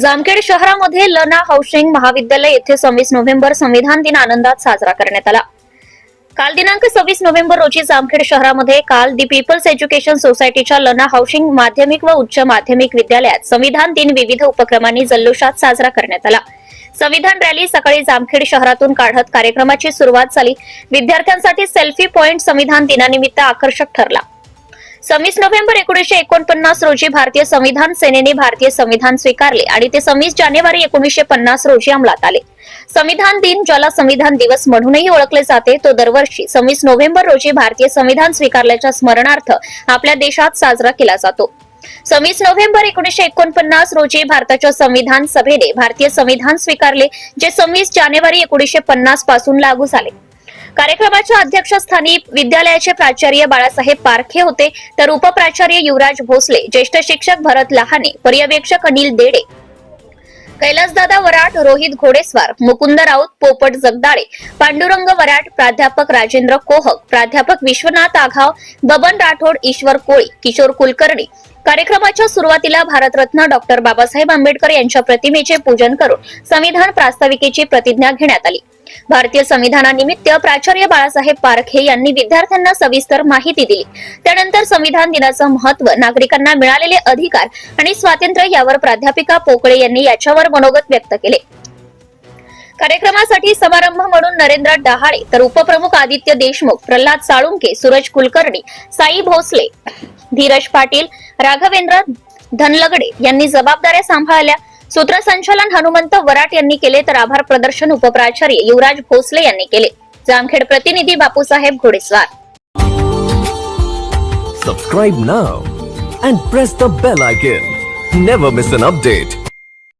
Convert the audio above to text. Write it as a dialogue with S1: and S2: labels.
S1: जामखेड शहरामध्ये लना हाऊसिंग महाविद्यालय येथे सव्वीस नोव्हेंबर संविधान दिन आनंदात साजरा करण्यात आला. काल दिनांक सव्वीस नोव्हेंबर रोजी जामखेड शहरामध्ये काल दी पीपल्स एज्युकेशन सोसायटीच्या लना हाऊसिंग माध्यमिक व उच्च माध्यमिक विद्यालयात संविधान दिन विविध उपक्रमांनी जल्लोषात साजरा करण्यात आला. संविधान रॅली सकाळी जामखेड शहरातून काढत कार्यक्रमाची सुरुवात झाली. विद्यार्थ्यांसाठी सेल्फी पॉइंट संविधान दिनानिमित्त आकर्षक ठरला. सव्वीस नोव्हेंबर एकोणीसशे एकोणपन्नास रोजी भारतीय संविधान सेनेने भारतीय संविधान स्वीकारले आणि ते सव्वीस जानेवारी एकोणीसशे पन्नास रोजी अंमलात आले. संविधान दिन ज्याला संविधान दिवस म्हणूनही ओळखले जाते तो दरवर्षी सव्वीस नोव्हेंबर रोजी भारतीय संविधान स्वीकारल्याच्या स्मरणार्थ आपल्या देशात साजरा केला जातो. सव्वीस नोव्हेंबर एकोणीसशे एकोणपन्नास रोजी भारताच्या संविधान सभेने भारतीय संविधान स्वीकारले जे सव्वीस जानेवारी एकोणीसशे पन्नासपासून लागू झाले. कार्यक्रमाच्या अध्यक्षस्थानी विद्यालयाचे प्राचार्य बाळासाहेब पारखे होते तर उपप्राचार्य युवराज भोसले ज्येष्ठ शिक्षक भरत लहाने पर्यवेक्षक अनिल देडे. कैलासदादा वराट रोहित घोडेस्वार मुकुंद राऊत पोपट जगदाळे पांडुरंग वराट प्राध्यापक राजेंद्र कोहक प्राध्यापक विश्वनाथ आघाव बबन राठोड ईश्वर कोळी किशोर कुलकर्णी. कार्यक्रमाच्या सुरुवातीला भारतरत्न डॉक्टर बाबासाहेब आंबेडकर यांच्या प्रतिमेचे पूजन करून संविधान प्रास्ताविकेची प्रतिज्ञा घेण्यात आली. भारतीय संविधानानिमित्त प्राचार्य बाळासाहेब पारखे यांनी विद्यार्थ्यांना सविस्तर माहिती दिली. त्यानंतर संविधान दिनाचं महत्त्व नागरिकांना मिळालेले अधिकार आणि स्वातंत्र्य यावर प्राध्यापिका पोकळे यांनी याच्यावर मनोगत व्यक्त केले. कार्यक्रमासाठी समारंभ म्हणून नरेंद्र डहाळे तर उपप्रमुख आदित्य देशमुख प्रल्हाद साळुंके सूरज कुलकर्णी साई भोसले धीरज पाटील राघवेंद्र धनलगडे यांनी जबाबदाऱ्या सांभाळल्या. सूत्रसंचालन हनुमंत वराट यांनी केले तर आभार प्रदर्शन उपप्राचार्य युवराज भोसले यांनी केले. जामखेड प्रतिनिधी Bapusaheb Ghodeswar.
S2: Subscribe now and press the bell icon never miss an update